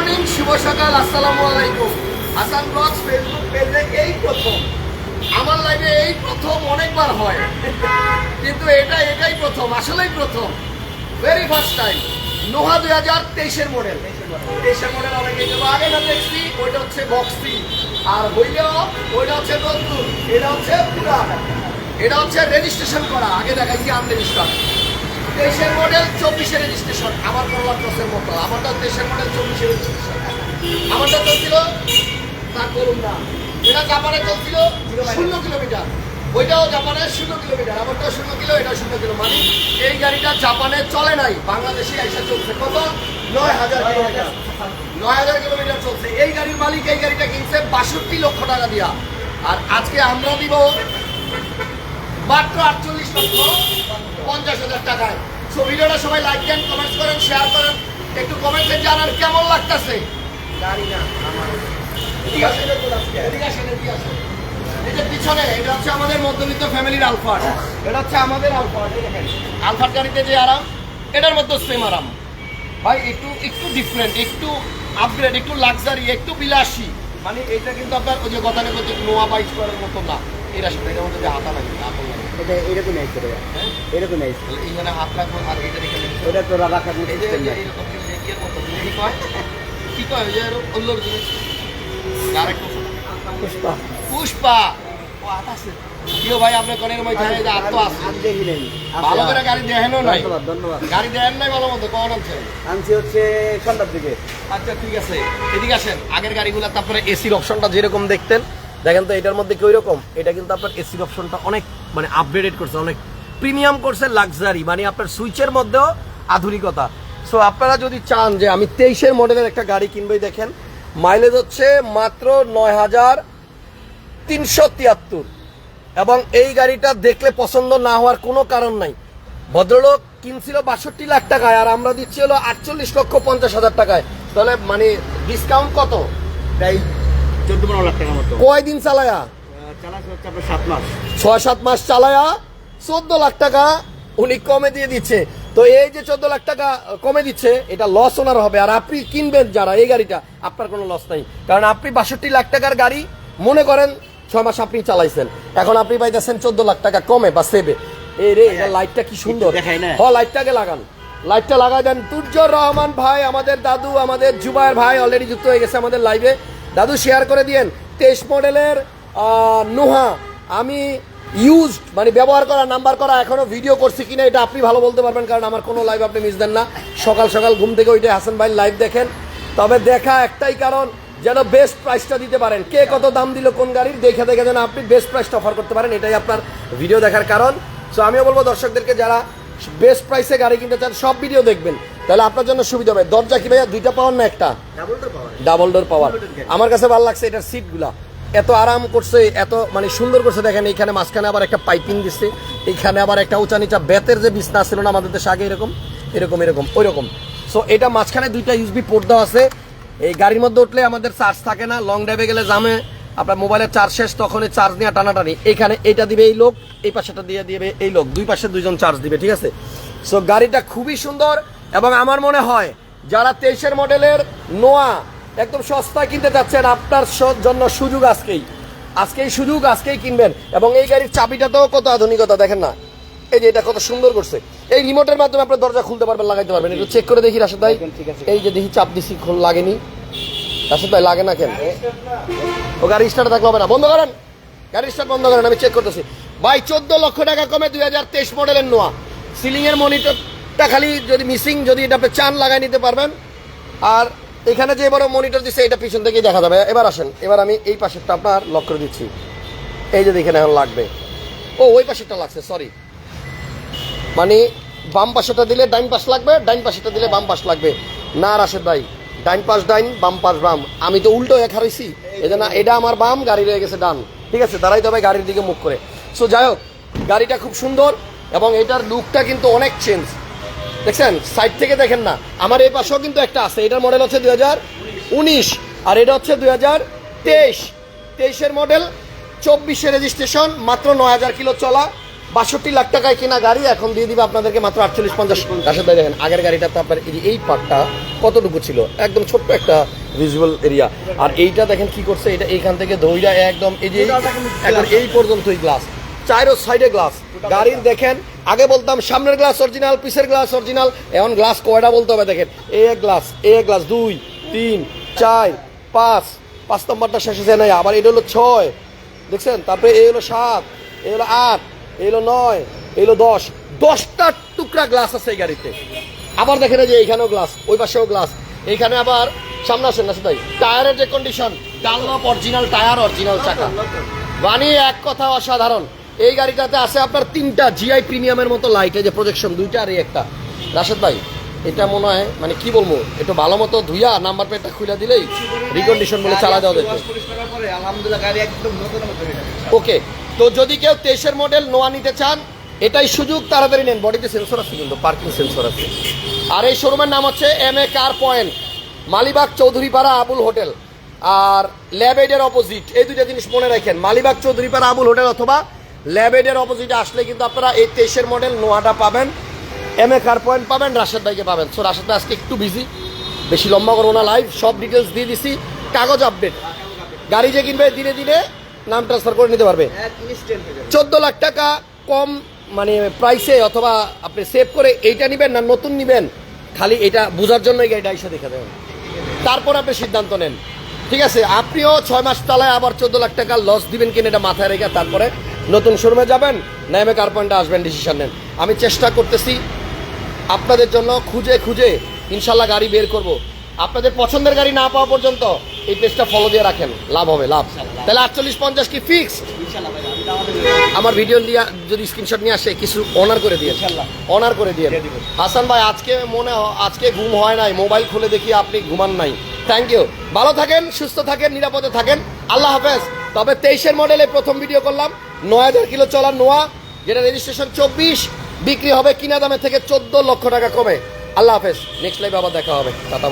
Morning, শুভ সকাল, আসসালামু আলাইকুম। হাসান ব্লগস ফেসবুক পেজে এই প্রথম। আমার লাইফে এই প্রথম অনেকবার হয়। কিন্তু এটা, এটাই প্রথম, আসলেই প্রথম। ভেরি ফার্স্ট টাইম নোহা দুই হাজার তেইশের মডেল তেইশের মডেল অনেকে আগে না দেখছি, ওইটা হচ্ছে বক্সি আর হইলেও ওইটা হচ্ছে নতুন। এটা হচ্ছে পুরান। এটা হচ্ছে রেজিস্ট্রেশন করা। আগে দেখাইছি আনরেজিস্টার তেইশের মডেল চব্বিশে রেজিস্ট্রেশন আমার করলাম মতো। আমারটা তেইশের মডেল চব্বিশে রেজিস্ট্রেশন আমারটা চলছিল তা করুন না। এটা জাপানে চলছিল শূন্য কিলোমিটার। ওইটাও জাপানে শূন্য কিলোমিটার। আমারটাও শূন্য কিলো, এটা শূন্য কিলো। মানে এই গাড়িটা জাপানে চলে নাই, বাংলাদেশে এসে চলছে। কত? নয় হাজার কিলোমিটার। নয় হাজার কিলোমিটার চলছে। এই গাড়ির মালিক এই গাড়িটা কিনছে বাষট্টি লক্ষ টাকা দিয়া। আর আজকে আমরা দিব মাত্র আটচল্লিশ লক্ষ। পঞ্চাশ হাজার টাকায়। সো ভিডিওটা সবাই লাইক দেন কমেন্টস করেন শেয়ার করেন। একটু কমেন্টে জানান কেমন লাগতেছে। গাড়ি না, আমার এটার মধ্যে আরাম। একটু একটু ডিফারেন্ট একটু একটু লাক্সারি একটু বিলাসী। মানে এটা কিন্তু আপনার ওই যে গতানুগতিক নোয়া বাইক করার মতো না। এরা সাথে এটার মধ্যে হাতা লাগে হাতা লাগে এটা এরকম হ্যাঁ? এরকম আইছে এইখানে হাত রাখব আর এটা রেখে ওটা তো রাখার মতো নাই। এরকম মতো, কি কয়? কি কয়? ওই যে অল্লোর জিনিস আরেকটা পুষ্পা। পুষ্পা। ও হাত আছে। কিও ভাই আপনি কনের মধ্যে এই যে হাত তো আছে আমি দেখি ভালো করে গাড়ি দেখেনও নাই। ধন্যবাদ ধন্যবাদ। গাড়ি দেখেন নাই ভালো মতো কখন আনছি হচ্ছে সন্ধ্যার দিকে। আচ্ছা ঠিক আছে। এদিকে আসেন। আগের গাড়িগুলো তারপরে এসির অপশনটা যেরকম দেখতেন দেখেন তো এটার মধ্যে কি রকম এটা কিন্তু আপনার এসির অপশনটা অনেক মানে আপগ্রেডেড করছে, অনেক প্রিমিয়াম করছে লাক্সারি মানে আপনার সুইচের মধ্যেও আধুনিকতা। সো আপনারা যদি চান যে আমি তেইশের মডেলের একটা গাড়ি কিনবই, দেখেন মাইলেজ হচ্ছে মাত্র নয় হাজার তিনশো তিয়াত্তর। এবং এই গাড়িটা দেখলে পছন্দ না হওয়ার কোনো কারণ নাই। ভদ্রলোক কিনছিল বাষট্টি লাখ টাকায়, আর আমরা দিচ্ছি হলো আটচল্লিশ লক্ষ পঞ্চাশ হাজার টাকায়। তাহলে মানে ডিসকাউন্ট কত? প্রায় চোদ্দ পনেরো লাখ টাকার মতো। কয় চালায়া? সাত মাস। ছয় সাত মাস চালায়া চোদ্দ লাখ টাকা উনি কমে দিয়ে দিচ্ছে। তো এই যে চোদ্দ লাখ টাকা কমে দিচ্ছে এটা লস ওনার হবে। আর আপনি কিনবেন যারা এই গাড়িটা আপনার কোনো লস নাই। কারণ আপনি বাষট্টি লাখ টাকার গাড়ি মনে করেন ছয় মাস আপনি চালাইছেন। এখন আপনি পাইতেছেন চোদ্দ লাখ টাকা কমে বা সেবে এই রে এটা লাইটটা কি সুন্দর? হ লাইটটাকে লাগান। লাইটটা লাগাই দেন তুর্জর রহমান ভাই আমাদের দাদু আমাদের জুবায়ের ভাই অলরেডি যুক্ত হয়ে গেছে আমাদের লাইভে দাদু শেয়ার করে দিয়েন। তেইশ মডেলের নোহা, আমি ইউজ মানে ব্যবহার করা নাম্বার করা, এখনও ভিডিও করছি কিনা, এটা আপনি ভালো বলতে পারবেন, কারণ আমার কোনো লাইভ আপনি মিস দেন না। সকাল সকাল ঘুম থেকে ওইটা হাসান ভাই লাইভ দেখেন। তবে দেখা একটাই কারণ, যেন বেস্ট প্রাইসটা দিতে পারেন। কে কত দাম দিল কোন গাড়ির, দেখে দেখে যেন আপনি বেস্ট প্রাইসটা অফার করতে পারেন, এটাই আপনার ভিডিও দেখার কারণ। সো আমিও বলব দর্শকদেরকে, যারা বেস্ট প্রাইসে গাড়ি কিনতে চান, সব ভিডিও দেখবেন। তাহলে আপনার জন্য সুবিধা হবে। দরজা কি ভাইয়া? দুইটা পাওয়ার না একটা? ডাবল ডোর পাওয়ার আমার কাছে ভালো লাগছে এটার সিটগুলা এত আরাম করছে এত মানে সুন্দর করছে। দেখেন এইখানে মাঝখানে আবার একটা পাইপিং দিচ্ছে এইখানে আবার একটা উঁচা নিচা বেতের যে বিছনা ছিল না আমাদের দেশে আগে এরকম এরকম এরকম ওই রকম সো এটা মাঝখানে দুইটা ইউসবি পোর্ট দেওয়া আছে। এই গাড়ির মধ্যে উঠলে আমাদের চার্জ থাকে না। লং ড্রাইভে গেলে জামে। আপনার মোবাইলের চার্জ শেষ তখন এই চার্জ নিয়ে টানাটানি। এখানে এটা দিবে এই লোক এই পাশেটা দিয়ে দিবে এই লোক। দুই পাশে দুইজন চার্জ দিবে ঠিক আছে? সো গাড়িটা খুবই সুন্দর। এবং আমার মনে হয় যারা তেইশের মডেলের নোয়া একদম সস্তায় কিনতে চাচ্ছেন আপনার জন্য সুযোগ আজকেই। আজকেই সুযোগ আজকেই কিনবেন। এবং এই গাড়ির চাবিটাতেও কত আধুনিকতা দেখেন না? এই যে এটা কত সুন্দর করছে। এই রিমোটের মাধ্যমে আপনার দরজা খুলতে পারবেন লাগাইতে পারবেন। একটু চেক করে দেখি রাশেদ ভাই। এই যে দেখি চাপ দিছি খোল লাগেনি। রাশেদ ভাই লাগে না কেন? ও গাড়ি স্টার্ট থাকলে হবে না। বন্ধ করেন। গাড়ি স্টার্ট বন্ধ করেন আমি চেক করতেছি। ভাই চোদ্দ লক্ষ টাকা কমে দুই হাজার তেইশ মডেলের নোয়া। সিলিং এর মনিটরটা খালি যদি মিসিং যদি এটা আপনি চান লাগাই নিতে পারবেন। আর এখানে যে বড় মনিটর দিচ্ছে এটা পিছন থেকেই দেখা যাবে। এবার আসেন, এবার আমি এই পাশেরটা আপনার লক করে দিচ্ছি। এই যে দেখেন এখন লাগবে। ও, ওই পাশেরটা লাগছে সরি মানে বাম পাশেটা দিলে ডাইন পাশ লাগবে, ডাইন পাশেটা দিলে বাম পাশ লাগবে। না, রাশেদ ভাই, ডাইন পাশ ডাইন, বাম পাশ বাম। আমি তো উল্টো এক হারাইছি এই না, এটা আমার বাম, গাড়ি রয়ে গেছে ডান। ঠিক আছে, দাঁড়াইতে হবে গাড়ির দিকে মুখ করে। সো যাই হোক, গাড়িটা খুব সুন্দর এবং এটার লুকটা কিন্তু অনেক চেঞ্জ দেখছেন সাইড থেকে দেখেন না আমার এই পাশেও কিন্তু একটা আছে এটার মডেল হচ্ছে দুই হাজার উনিশ আর এটা হচ্ছে দুই হাজার তেইশ। তেইশের মডেল চব্বিশে রেজিস্ট্রেশন মাত্র নয় হাজার কিলো চলা বাষট্টি লাখ টাকায় কেনা গাড়ি এখন দিয়ে দিবে আপনাদেরকে মাত্র আটচল্লিশ পঞ্চাশ। রাশেদ ভাই দেখেন আগের গাড়িটাতে আপনার এই এই পার্টটা কতটুকু ছিল? একদম ছোট্ট একটা ভিজুয়াল এরিয়া আর এইটা দেখেন কি করছে এটা এইখান থেকে দইটা একদম এই যে এখন এই পর্যন্তই গ্লাস চাইরো সাইডে গ্লাস গাড়ির দেখেন আগে বলতাম সামনের গ্লাস অরিজিনাল, পিসের গ্লাস অরিজিনাল, এখন গ্লাস কয়টা বলতে হবে দেখেন। এ গ্লাস এ গ্লাস, দুই, তিন, চার, পাঁচ পাঁচ নম্বরটা শেষ হয়েছে নাই, আবার এটা হলো ছয়, দেখছেন? তারপরে এ হলো সাত, এ হলো আট, এ হলো নয়, এ হলো দশ। দশটা টুকরা গ্লাস আছে এই গাড়িতে। আবার দেখেন যে এইখানেও গ্লাস, ওই পাশেও গ্লাস। এইখানে আবার সামনে আসেন না সেটাই। টায়ারের যে condition Dunlop original, tyre original চাকা। বানি এক কথা অসাধারণ। এই গাড়িটাতে আছে আপনার তিনটা জিআই প্রিমিয়ামের মতো লাইট এই যে প্রজেকশন দুইটা আর এই একটা। রাশেদ ভাই, এটা মনে হয় মানে কি বলব, একটু ভালো মতো ধুইয়া নাম্বার প্লেটটা খুলে দিলেই রিকন্ডিশন বলে চালা দেওয়া যেত ওকে তো যদি কেউ তেইশের মডেল নোয়া নিতে চান, এটাই সুযোগ, তাড়াতাড়ি নেন। বডিতে সেন্সর আছে কিন্তু পার্কিং সেন্সর আছে। আর এই শোরুমের নাম হচ্ছে M A car point Malibagh Chowdhurypara Abul hotel. আর ল্যাবেডের অপোজিট এই দুইটা জিনিস মনে রাখেন, মালিবাগ চৌধুরীপাড়া আবুল হোটেল অথবা ল্যাবেডের অপোজিটে আসলে কিন্তু আপনারা এই তেইশের মডেল নোয়াটা পাবেন। এম এ কার পয়েন্ট পাবেন রাশেদ ভাইকে পাবেন। সো রাশেদ ভাই আজকে একটু বিজি বেশি লম্বা করব না লাইভ সব ডিটেলস দিয়ে দিছি। কাগজ আপডেট গাড়ি যে কিনবে দিনে দিনে নাম ট্রান্সফার করে নিতে পারবে। চোদ্দ লাখ টাকা কম মানে প্রাইসে অথবা আপনি সেভ করে এইটা নেবেন না নতুন নেবেন। খালি এটা বোঝার জন্য এই গাড়িটা এসে দেখে দেবেন তারপর আপনি সিদ্ধান্ত নেন। ঠিক আছে আপনিও ছয় মাস তালায় আবার চোদ্দ লাখ টাকা লস দিবেন কিনা এটা মাথায় রেখে তারপরে নতুন শোরুমে যাবেন নেমে কার পয়েন্টে আসবেন ডিসিশন নেন। আমি চেষ্টা করতেছি আপনাদের জন্য খুঁজে খুঁজে ইনশাল্লাহ গাড়ি বের করব। আপনাদের পছন্দের গাড়ি না পাওয়া পর্যন্ত এই পেজটা ফলো দিয়ে রাখেন। লাভ হবে লাভ। তাহলে আটচল্লিশ পঞ্চাশ কি ফিক্স আমার ভিডিও দিয়ে যদি স্ক্রিনশট নিয়ে আসে কিছু অনার করে দিয়ে। অনার করে দিয়ে হাসান ভাই আজকে মনে আজকে ঘুম হয় নাই মোবাইল খুলে দেখি আপনি ঘুমান নাই। থ্যাংক ইউ ভালো থাকেন সুস্থ থাকেন নিরাপদে থাকেন। আল্লাহ হাফেজ। তবে তেইশের মডেলে প্রথম ভিডিও করলাম। নয় হাজার কিলো চলার নোয়া, যেটা রেজিস্ট্রেশন চব্বিশ, বিক্রি হবে কিনা দামে থেকে চোদ্দ লক্ষ টাকা কমে। আল্লাহ হাফেজ। নেক্সট লাইভ আবার দেখা হবে। টাটা